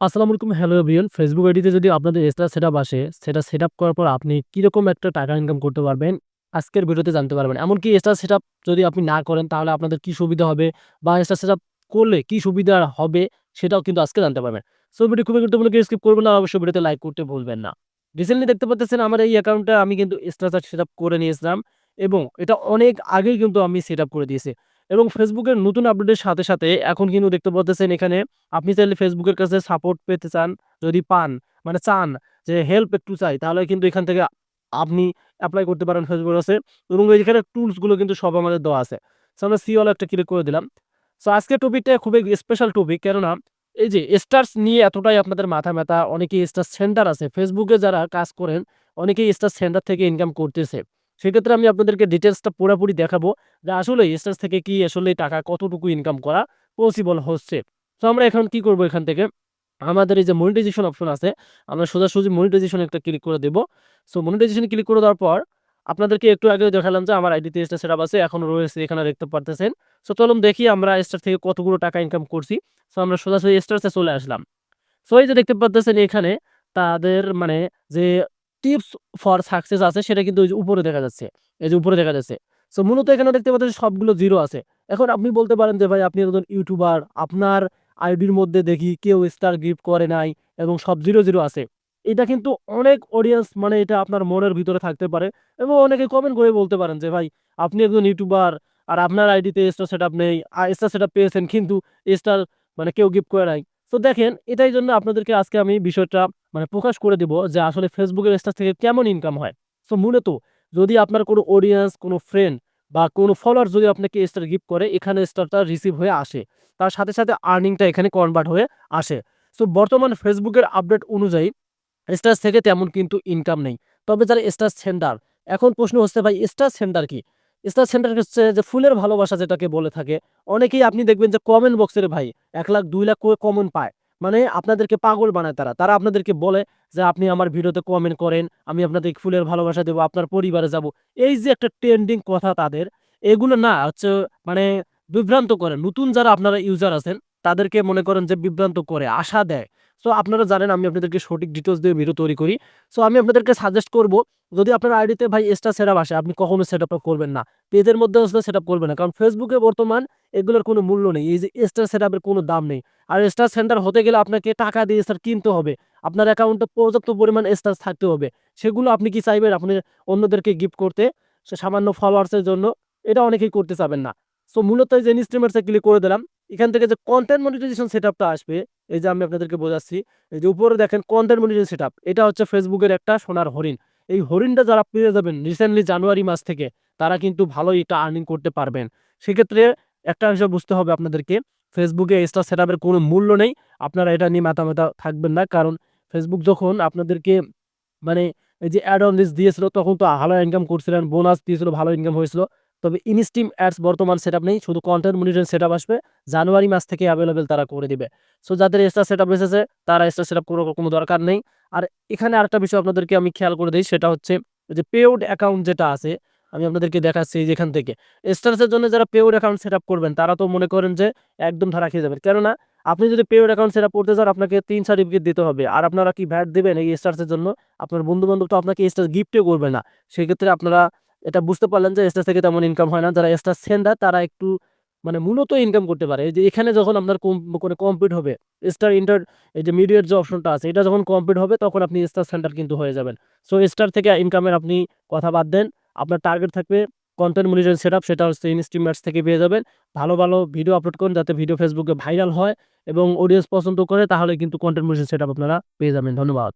আসসালামু আলাইকুম, hello everyone. Facebook আইডিতে যদি আপনাদের এক্সট্রা সেটআপ আসে, সেটা সেটআপ করার পর আপনি কীরকম একটা টাকা ইনকাম করতে পারবেন, আজকের ভিডিওতে জানতে পারবেন। এমনকি এক্সট্রা সেটআপ যদি আপনি না করেন, তাহলে আপনাদের কি সুবিধা হবে বা এক্সট্রা সেটআপ করলে কি সুবিধা হবে, সেটাও কিন্তু আজকে জানতে পারবেন। সো ভিডিও খুবই গুরুত্বপূর্ণ স্কিপ করবেন না, অবশ্যই ভিডিওতে লাইক করতে ভুলবেন না। রিসেন্টলি দেখতে পাচ্ছেন আমার এই অ্যাকাউন্টটা আমি কিন্তু এক্সট্রা সেটআপ করে নিয়েছিলাম এবং এটা অনেক আগেই কিন্তু আমি সেটআপ করে দিয়েছি। এবং ফেসবুকের নতুন আপডেটের সাথে সাথে এখন কিন্তু দেখতে পাচ্ছেন এখানে আপনি চাইলে ফেসবুকের কাছে সাপোর্ট পেতে চান, যদি পান মানে চান যে হেল্প একটু চাই, তাহলে কিন্তু এখান থেকে আপনি অ্যাপ্লাই করতে পারেন ফেসবুকের কাছে এবং এখানে টুলসগুলো কিন্তু সব আমাদের দেওয়া আছে। সো আমরা সি অল একটা ক্লিক করে দিলাম। সো আজকের টপিকটা খুবই স্পেশাল টপিক কেননা এই যে স্টার্স নিয়ে এতটাই আপনাদের মাথা ব্যথা, অনেকেই স্টার সেন্টার আছে, ফেসবুকে যারা কাজ করেন, অনেকেই স্টার সেন্টার থেকে ইনকাম করতেছে। সেক্ষেত্রে আমি আপনাদেরকে ডিটেলসটা পুরোপুরি দেখাবো যে আসলে স্টার্স থেকে কি আসলে টাকা কতটুকু ইনকাম করা পসিবল হচ্ছে। তো আমরা এখন কি করব এখান থেকে? আমাদের এই যে মনিটাইজেশন অপশন আছে, আমরা সোজাসুজি মনিটাইজেশন একটা ক্লিক করে দেবো। সো মনিটাইজেশন ক্লিক করে দেওয়ার পর আপনাদেরকে একটু আগে দেখালাম যে আমার আইডিতে স্টার সেটআপ আছে, এখন রয়েছে, এখানে দেখতে পারতেছেন। সো চলুন দেখি আমরা স্টার থেকে কতগুলো টাকা ইনকাম করছি। সো আমরা সোজাসুজি স্টারসে চলে আসলাম। সো এই যে দেখতে পারতেছেন এখানে তাদের মানে যে টিপস ফর সাকসেস আছে, সেটা কিন্তু ওই যে উপরে দেখা যাচ্ছে। এই যে উপরে দেখা যাচ্ছে। সো মূলত এখানে দেখতে পাচ্ছেন সবগুলো জিরো আছে। এখন আপনি বলতে পারেন যে, ভাই, আপনি একজন ইউটিউবার আপনার আইডির মধ্যে দেখি কেউ স্টার গিফট করে নাই এবং সব জিরো জিরো আছে। এটা কিন্তু অনেক অডিয়েন্স মানে এটা আপনার মনের ভিতরে থাকতে পারে এবং অনেকে কমেন্ট করে বলতে পারেন যে, ভাই, আপনি একজন ইউটিউবার আর আপনার আইডিতে স্টার সেট আপ নেই স্টার সেট আপ পেয়েছেন, কিন্তু স্টার মানে কেউ গিফট করে নাই। তো দেখেন, এটাই জন্য আপনাদেরকে আজকে আমি বিষয়টা মানে প্রকাশ করে দিব যে আসলে ফেসবুকের স্টার থেকে কেমন ইনকাম হয়। সো মূলত যদি আপনার কোনো অডিয়েন্স কোনো ফ্রেন্ড বা কোনো ফলোয়ার যদি আপনাকে স্টার গিফট করে, এখানে স্টারটা রিসিভ হয়ে আসে। তার সাথে সাথে আর্নিংটা এখানে কনভার্ট হয়ে আসে। সো বর্তমান ফেসবুকের আপডেট অনুযায়ী স্টার থেকে তেমন কিন্তু ইনকাম নেই। তবে যারা স্টার সেন্টার এখন প্রশ্ন হচ্ছে ভাই স্টার সেন্টার কি? স্টার সেন্টার হচ্ছে যে ফুলের ভালোবাসা যেটাকে বলে থাকে, অনেকেই আপনি দেখবেন যে কমেন্ট বক্সের ভাই এক লাখ, দুই লাখ করে কমেন্ট পায়। মানে আপনাদেরকে পাগল বানায় তারা। তারা আপনাদেরকে বলে যে আপনি আমার ভিডিওতে কমেন্ট করেন, আমি আপনাদের ফুলের ভালোবাসা দেবো, আপনার পরিবারে যাব। এই যে একটা ট্রেন্ডিং কথা তাদের, এগুলো না হচ্ছে মানে বিভ্রান্ত করে। নতুন যারা আপনারা ইউজার আছেন, তাদেরকে মনে করেন যে বিভ্রান্ত করে, আশা দেয়। সো আপনারা জানেন আমি আপনাদেরকে সঠিক ডিটেলস দিয়ে ভিডিও তৈরি করি। সো আমি আপনাদেরকে সাজেস্ট করব, যদি আপনার আইডিতে ভাই এক্সট্রা সেটআপ আসে, আপনি কখনো সেটআপটা করবেন না। পেজের মধ্যে আসলে সেটআপ করবেন না। কারণ ফেসবুকে বর্তমান এগুলোর কোনো মূল্য নেই। এই যে এক্সট্রা সেটআপের কোনো দাম নেই। আর এক্সট্রা সেন্টার হতে গেলে আপনাকে টাকা দিয়ে স্টার কিনতে হবে। আপনার অ্যাকাউন্টে পর্যাপ্ত পরিমাণ স্টার থাকতে হবে। সেগুলো আপনি কি চাইবেন? আপনি অন্যদেরকে গিফট করতে সামান্য ফলোয়ার্সের জন্য, এটা অনেকেই করতে চাবেন না। সো মূলত এই যে ইনস্ট্রিমার্সে ক্লিক করে দিলাম। এখান থেকে যে কন্টেন্ট মনিটাইজেশন সেটআপটা আসবে, এই যে আমি আপনাদেরকে বোঝাচ্ছি, এই যে উপরে দেখেন কন্টেন্ট মনিটাইজেশন সেটআপ এটা হচ্ছে ফেসবুকের একটা সোনার হরিণ। এই হরিণটা যারা পেয়ে যাবেন রিসেন্টলি জানুয়ারি মাস থেকে, তারা কিন্তু ভালোই এটা আর্নিং করতে পারবেন। সেক্ষেত্রে একটা বিষয় বুঝতে হবে আপনাদেরকে ফেসবুকে এক্সট্রা সেটআপের কোনো মূল্য নেই, আপনারা এটা নিয়ে মাথা থাকবেন না, কারণ ফেসবুক যখন আপনাদেরকে মানে এই যে অ্যাড অন লিস্ট দিয়েছিল, তখন তো ভালো ইনকাম করছিলেন বোনাস দিয়েছিল, ভালো ইনকাম হয়েছিল তবে ইনস্টিম অ্যাডস বর্তমান সেটআপ নেই, শুধু কন্টেন্ট মনিটরিং সেটআপ আসবে জানুয়ারি মাস থেকে অ্যাভেলেবেল তারা করে দিবে। সো যাদের এক্সট্রা সেট আপ এসেছে, তারা এক্সট্রা সেটআপ করার কোনো দরকার নেই। আর এখানে আরেকটা বিষয় আপনাদেরকে আমি খেয়াল করে দিই, সেটা হচ্ছে যে পেউড অ্যাকাউন্ট যেটা আছে, আমি আপনাদেরকে দেখাচ্ছি যেখান থেকে। স্টার্সের জন্য যারা পেউড অ্যাকাউন্ট সেট করবেন, তারা তো মনে করেন যে একদম ধারা খেয়ে যাবেন। কেননা, আপনি যদি পেউড অ্যাকাউন্ট সেট করতে চান, আপনাকে তিন সার্টিফিকেট দিতে হবে। আর আপনারা কি ভ্যাট দেবেন এই স্টার্সের জন্য? আপনার বন্ধু বান্ধব তো আপনাকে স্টার গিফটে করবে না। সেক্ষেত্রে আপনারা এটা বুঝতে পারলেন যে স্টার থেকে তেমন ইনকাম হয় না। যারা স্টার সেন্ডার তারা একটু মানে মূলত ইনকাম করতে পারে। যে এখানে যখন আপনার করে কমপ্লিট হবে স্টার ইন্টার এই যে মিডিয়েট যে অপশনটা আছে, এটা যখন কমপ্লিট হবে, তখন আপনি স্টার সেন্টার কিন্তু হয়ে যাবেন। সো স্টার থেকে ইনকামের আপনি কথা বাদ দেন। আপনার টার্গেট থাকবে কন্টেন্ট মনিটরিং সেট আপ সেটা হচ্ছে ইনস্ট্রিমার্স থেকে পেয়ে যাবেন। ভালো ভালো ভিডিও আপলোড করুন, যাতে ভিডিও ফেসবুকে ভাইরাল হয় এবং অডিয়েন্স পছন্দ করে, তাহলে কিন্তু কন্টেন্ট মনিটরিং সেট আপ আপনারা পেয়ে যাবেন। ধন্যবাদ।